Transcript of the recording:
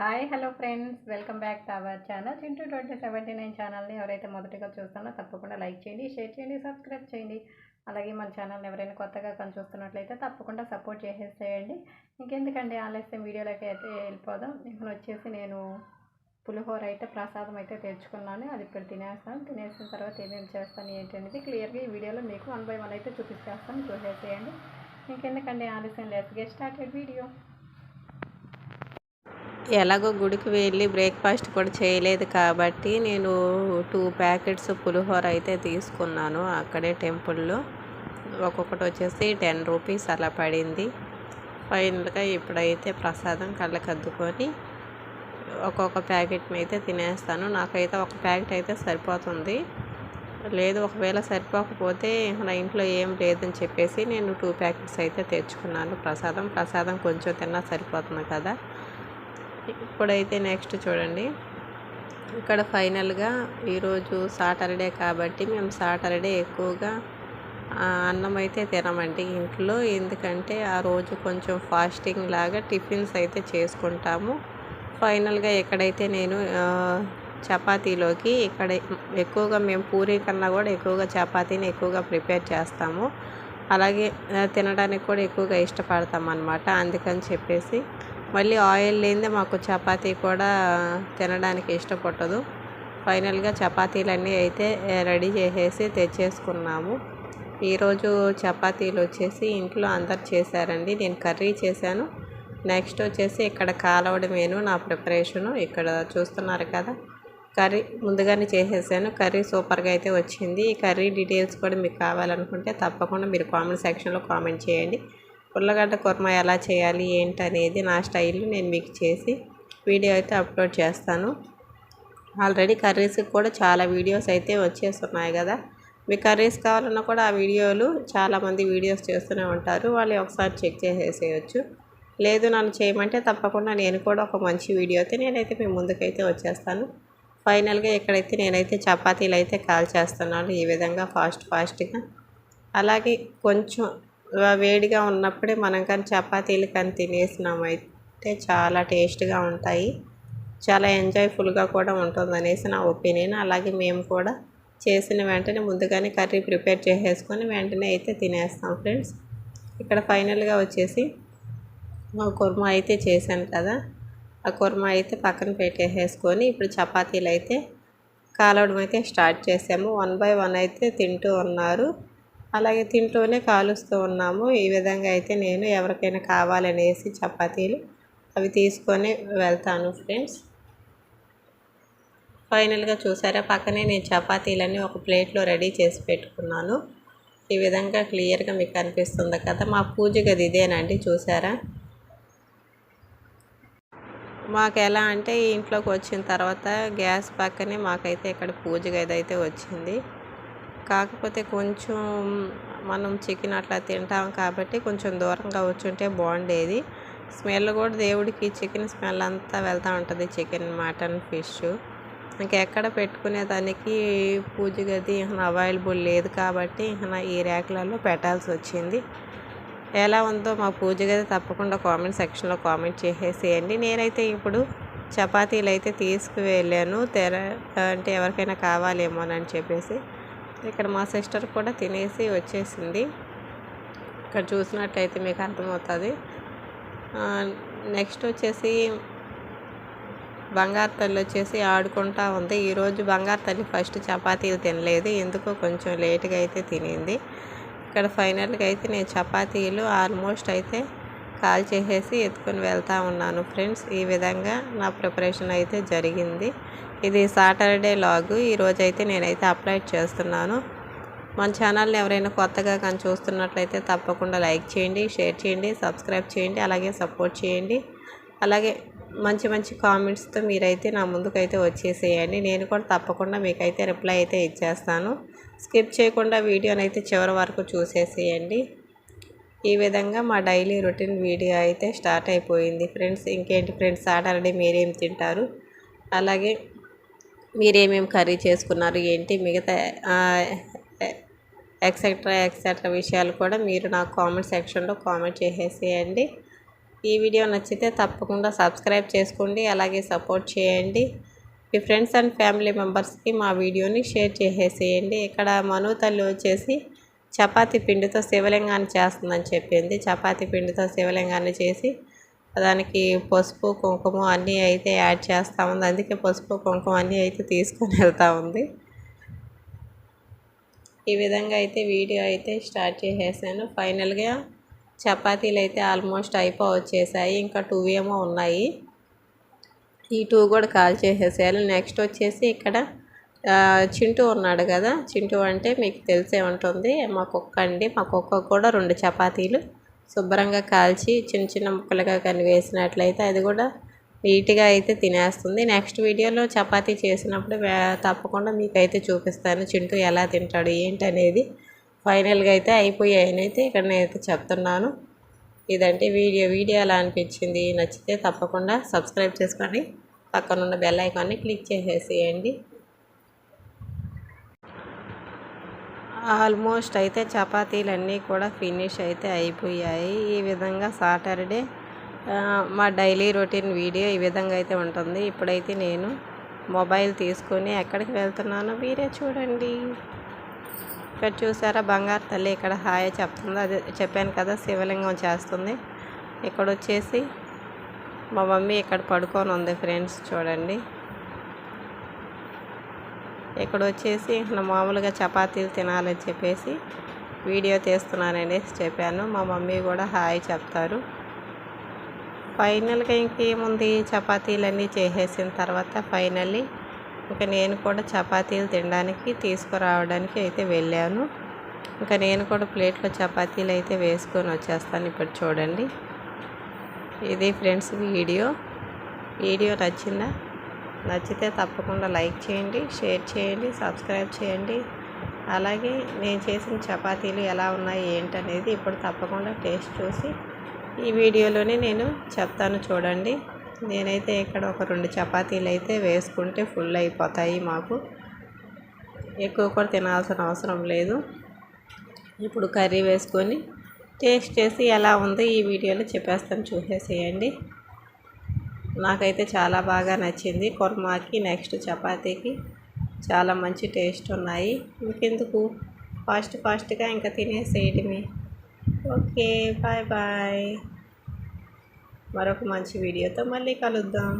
Hi hello friends welcome back to our channel Chintu twenty seventy nine ఛానల్ని ఎవరైతే మొదటిగా చూస్తానో తప్పకుండా లైక్ చేయండి షేర్ చేయండి సబ్స్క్రైబ్ చేయండి. అలాగే మన ఛానల్ని ఎవరైనా కొత్తగా కానీ చూస్తున్నట్లయితే తప్పకుండా సపోర్ట్ చేసేసేయండి. ఇంకెందుకండి ఆలస్యం వీడియోలోకి అయితే వెళ్ళిపోదాం. ఇప్పుడు వచ్చేసి నేను పులిహోర అయితే ప్రసాదం అయితే తెచ్చుకున్నాను. అది ఇప్పుడు తినేస్తాను. తినేసిన తర్వాత ఏమేమి చేస్తాను ఏంటి అనేది క్లియర్గా ఈ వీడియోలో మీకు వన్ బై వన్ అయితే చూపించేస్తాను చూసేసేయండి. ఇంకెందుకండి ఆలస్యం లెట్స్ గెట్ స్టార్టెడ్ వీడియో ఎలాగో గుడికి వెళ్ళి బ్రేక్ఫాస్ట్ కూడా చేయలేదు కాబట్టి నేను టూ ప్యాకెట్స్ పులిహోర అయితే తీసుకున్నాను అక్కడే టెంపుల్లో. ఒక్కొక్కటి వచ్చేసి టెన్ రూపీస్ అలా పడింది. ఫైనల్గా ఇప్పుడైతే ప్రసాదం కళ్ళకద్దుకొని ఒక్కొక్క ప్యాకెట్ అయితే తినేస్తాను. నాకైతే ఒక ప్యాకెట్ అయితే సరిపోతుంది. లేదు ఒకవేళ సరిపోకపోతే నా ఇంట్లో ఏం లేదని చెప్పేసి నేను టూ ప్యాకెట్స్ అయితే తెచ్చుకున్నాను ప్రసాదం. ప్రసాదం కొంచెం తిన్నా సరిపోతుంది కదా. ఇప్పుడైతే నెక్స్ట్ చూడండి. ఇక్కడ ఫైనల్గా ఈరోజు సాటర్డే కాబట్టి మేము సాటర్డే ఎక్కువగా అన్నం అయితే తినమండి ఇంట్లో. ఎందుకంటే ఆ రోజు కొంచెం ఫాస్టింగ్ లాగా టిఫిన్స్ అయితే చేసుకుంటాము. ఫైనల్గా ఎక్కడైతే నేను చపాతీలోకి ఇక్కడ ఎక్కువగా మేము పూరీ కన్నా కూడా ఎక్కువగా చపాతీని ఎక్కువగా ప్రిపేర్ చేస్తాము. అలాగే తినడానికి కూడా ఎక్కువగా ఇష్టపడతాం అనమాట అందుకని చెప్పేసి మళ్ళీ ఆయిల్ లేనిదే మాకు చపాతీ కూడా తినడానికి ఇష్టపడదు. ఫైనల్గా చపాతీలన్నీ అయితే రెడీ చేసేసి తెచ్చేసుకున్నాము. ఈరోజు చపాతీలు వచ్చేసి ఇంట్లో అందరు చేశారండి. నేను కర్రీ చేశాను. నెక్స్ట్ వచ్చేసి ఇక్కడ కాలవడమేను నా ప్రిపరేషను. ఇక్కడ చూస్తున్నారు కదా కర్రీ ముందుగానే చేసేసాను. కర్రీ సూపర్గా అయితే వచ్చింది. ఈ కర్రీ డీటెయిల్స్ కూడా మీకు కావాలనుకుంటే తప్పకుండా మీరు కామెంట్ సెక్షన్లో కామెంట్ చేయండి. ఉల్లగడ్డ కుర్మా ఎలా చేయాలి ఏంటి అనేది నా స్టైల్లో నేను మీకు చేసి వీడియో అయితే అప్లోడ్ చేస్తాను. ఆల్రెడీ కర్రీస్కి కూడా చాలా వీడియోస్ అయితే వచ్చేస్తున్నాయి కదా. మీకు కర్రీస్ కావాలన్నా కూడా ఆ వీడియోలు చాలామంది వీడియోస్ చేస్తూనే ఉంటారు. వాళ్ళు ఒకసారి చెక్ చేసేసేయచ్చు. లేదు నన్ను చేయమంటే తప్పకుండా నేను కూడా ఒక మంచి వీడియో అయితే నేనైతే మీ ముందుకైతే వచ్చేస్తాను. ఫైనల్గా ఇక్కడైతే నేనైతే చపాతీలు అయితే కాల్ చేస్తున్నాను ఈ విధంగా ఫాస్ట్ ఫాస్ట్గా. అలాగే కొంచెం వేడిగా ఉన్నప్పుడే మనం కానీ చపాతీలు కానీ తినేసినామైతే చాలా టేస్ట్గా ఉంటాయి. చాలా ఎంజాయ్ఫుల్గా కూడా ఉంటుంది అనేసి నా ఒపీనియన్. అలాగే మేము కూడా చేసిన వెంటనే ముందుగానే కర్రీ ప్రిపేర్ చేసేసుకొని వెంటనే అయితే తినేస్తాం ఫ్రెండ్స్. ఇక్కడ ఫైనల్గా వచ్చేసి మా కుర్మా అయితే చేశాను కదా. ఆ కుర్మా అయితే పక్కన పెట్టేసేసుకొని ఇప్పుడు చపాతీలు అయితే కాలవడం అయితే స్టార్ట్ చేసాము. వన్ బై వన్ అయితే తింటూ ఉన్నారు. అలాగే తింటూనే కాలుస్తూ ఉన్నాము. ఈ విధంగా అయితే నేను ఎవరికైనా కావాలనేసి చపాతీలు అవి తీసుకొని వెళ్తాను ఫ్రెండ్స్. ఫైనల్గా చూసారా? పక్కనే నేను చపాతీలన్నీ ఒక ప్లేట్లో రెడీ చేసి పెట్టుకున్నాను. ఈ విధంగా క్లియర్గా మీకు అనిపిస్తుంది కదా? మా పూజ గది ఇదేనండి చూసారా? మాకు ఎలా అంటే ఇంట్లోకి వచ్చిన తర్వాత గ్యాస్ పక్కనే మాకైతే ఇక్కడ పూజ గది అయితే వచ్చింది. కాకపోతే కొంచెం మనం చికెన్ అట్లా తింటాం కాబట్టి కొంచెం దూరంగా వచ్చుంటే బాగుండేది. స్మెల్ కూడా దేవుడికి చికెన్ స్మెల్ అంతా వెళ్తూ ఉంటుంది చికెన్ మటన్ ఫిష్. ఇంకెక్కడ పెట్టుకునేదానికి పూజ గది అవైలబుల్ లేదు కాబట్టి ఈ ర్యాక్లలో పెట్టాల్సి వచ్చింది. ఎలా ఉందో మా పూజ గది తప్పకుండా కామెంట్ సెక్షన్లో కామెంట్ చేసేసేయండి. నేనైతే ఇప్పుడు చపాతీలు అయితే తీసుకువెళ్ళాను. తెర అంటే ఎవరికైనా కావాలేమోనని చెప్పేసి ఇక్కడ మా సిస్టర్ కూడా తినేసి వచ్చేసింది. ఇక్కడ చూసినట్టయితే మీకు అర్థమవుతుంది. నెక్స్ట్ వచ్చేసి బంగారు తల్లి వచ్చేసి ఆడుకుంటా ఉంది. ఈరోజు బంగారు తల్లి ఫస్ట్ చపాతీలు తినలేదు. ఎందుకో కొంచెం లేట్గా అయితే తినింది. ఇక్కడ ఫైనల్గా అయితే నేను చపాతీలు ఆల్మోస్ట్ అయితే కాల్ చేసేసి ఎత్తుకొని వెళ్తా ఉన్నాను ఫ్రెండ్స్. ఈ విధంగా నా ప్రిపరేషన్ అయితే జరిగింది. ఇది సాటర్డే లాగు. ఈరోజు అయితే నేనైతే అప్లోడ్ చేస్తున్నాను. మన ఛానల్ని ఎవరైనా కొత్తగా కానీ చూస్తున్నట్లయితే తప్పకుండా లైక్ చేయండి షేర్ చేయండి సబ్స్క్రైబ్ చేయండి అలాగే సపోర్ట్ చేయండి. అలాగే మంచి మంచి కామెంట్స్తో మీరైతే నా ముందుకైతే వచ్చేసేయండి. నేను కూడా తప్పకుండా మీకైతే రిప్లై అయితే ఇచ్చేస్తాను. స్కిప్ చేయకుండా వీడియోనైతే చివరి వరకు చూసేసేయండి. ఈ విధంగా మా డైలీ రొటీన్ వీడియో అయితే స్టార్ట్ అయిపోయింది. ఫ్రెండ్స్ ఇంకేంటి ఫ్రెండ్స్ సాటర్డే మీరేం తింటారు? అలాగే మీరేమేమి కర్రీ చేసుకున్నారు? ఏంటి? మిగతా ఎక్సెట్రా ఎక్సెట్రా విషయాలు కూడా మీరు నాకు కామెంట్ సెక్షన్లో కామెంట్ చేసేసేయండి. ఈ వీడియో నచ్చితే తప్పకుండా సబ్స్క్రైబ్ చేసుకోండి అలాగే సపోర్ట్ చేయండి. మీ ఫ్రెండ్స్ అండ్ ఫ్యామిలీ మెంబర్స్కి మా వీడియోని షేర్ చేసేసేయండి. ఇక్కడ మనో తల్లి వచ్చేసి చపాతి పిండితో శివలింగాన్ని చేస్తుందని చెప్పింది. చపాతి పిండితో శివలింగాన్ని చేసి దానికి పసుపు కుంకుమ అన్నీ అయితే యాడ్ చేస్తూ ఉంది. అందుకే పసుపు కుంకుమ అన్నీ అయితే తీసుకొని వెళ్తూ ఉంది. ఈ విధంగా అయితే వీడియో అయితే స్టార్ట్ చేసేసాను. ఫైనల్గా చపాతీలు అయితే ఆల్మోస్ట్ అయిపో వచ్చేసాయి ఇంకా టూ ఏమో ఉన్నాయి. ఈ టూ కూడా కాల్ చేసేసేయాలి. నెక్స్ట్ వచ్చేసి ఇక్కడ చింటూ ఉన్నాడు కదా. చింటూ అంటే మీకు తెలిసే ఉంటుంది. మా కుక్క అండి. మా కుక్క కూడా రెండు చపాతీలు శుభ్రంగా కాల్చి చిన్న చిన్న ముక్కలుగా కానీ వేసినట్లయితే అది కూడా నీట్గా అయితే తినేస్తుంది. నెక్స్ట్ వీడియోలో చపాతీ చేసినప్పుడు తప్పకుండా మీకైతే చూపిస్తాను చింటూ ఎలా తింటాడు ఏంటనేది. ఫైనల్గా అయితే అయిపోయాయని అయితే ఇక్కడ నేనైతే చెప్తున్నాను. ఇదంటే వీడియో. వీడియో ఎలా అనిపించింది? నచ్చితే తప్పకుండా సబ్స్క్రైబ్ చేసుకోండి పక్కనున్న బెల్ ఐకాన్ని క్లిక్ చేసేసేయండి. ఆల్మోస్ట్ అయితే చపాతీలన్నీ కూడా ఫినిష్ అయితే అయిపోయాయి. ఈ విధంగా సాటర్డే మా డైలీ రొటీన్ వీడియో ఈ విధంగా అయితే ఉంటుంది. ఇప్పుడైతే నేను మొబైల్ తీసుకొని ఎక్కడికి వెళ్తున్నానో మీరే చూడండి. ఇక్కడ చూసారా? బంగారు తల్లి ఇక్కడ హాయ్ చెప్తుంది. అది చెప్పాను కదా శివలింగం చేస్తుంది. ఇక్కడ వచ్చేసి మా మమ్మీ ఇక్కడ పడుకొని ఉంది ఫ్రెండ్స్ చూడండి. ఇక్కడ వచ్చేసి నా మామూలుగా చపాతీలు తినాలని చెప్పేసి వీడియో తీస్తున్నానని చెప్పాను. మా మమ్మీ కూడా హాయ్ చెప్తారు. ఫైనల్గా ఇంకేముంది? చపాతీలన్నీ చేసేసిన తర్వాత ఫైనల్లీ ఇంకా నేను కూడా చపాతీలు తినడానికి తీసుకురావడానికి అయితే వెళ్ళాను. ఇంకా నేను కూడా ప్లేట్లో చపాతీలు అయితే వేసుకొని వచ్చేస్తాను ఇప్పుడు చూడండి. ఇది ఫ్రెండ్స్ వీడియో. వీడియో నచ్చిందా? నచ్చితే తప్పకుండా లైక్ చేయండి షేర్ చేయండి సబ్స్క్రైబ్ చేయండి. అలాగే నేను చేసిన చపాతీలు ఎలా ఉన్నాయి ఏంటనేది ఇప్పుడు తప్పకుండా టేస్ట్ చూసి ఈ వీడియోలోనే నేను చెప్తాను చూడండి. నేనైతే ఇక్కడ ఒక రెండు చపాతీలు అయితే వేసుకుంటే ఫుల్ అయిపోతాయి మాకు. ఎక్కువ కూడా తినాల్సిన అవసరం లేదు. ఇప్పుడు కర్రీ వేసుకొని టేస్ట్ చేసి ఎలా ఉందో ఈ వీడియోలో చెప్పేస్తాను చూసేసేయండి. నాకైతే చాలా బాగా నచ్చింది. కుర్మాకి నెక్స్ట్ చపాతీకి చాలా మంచి టేస్ట్ ఉన్నాయి. ఇంకెందుకు? ఫాస్ట్ ఫాస్ట్గా ఇంకా తినేసేయటమే ఓకే బాయ్ బాయ్. మరొక మంచి వీడియోతో మళ్ళీ కలుద్దాం.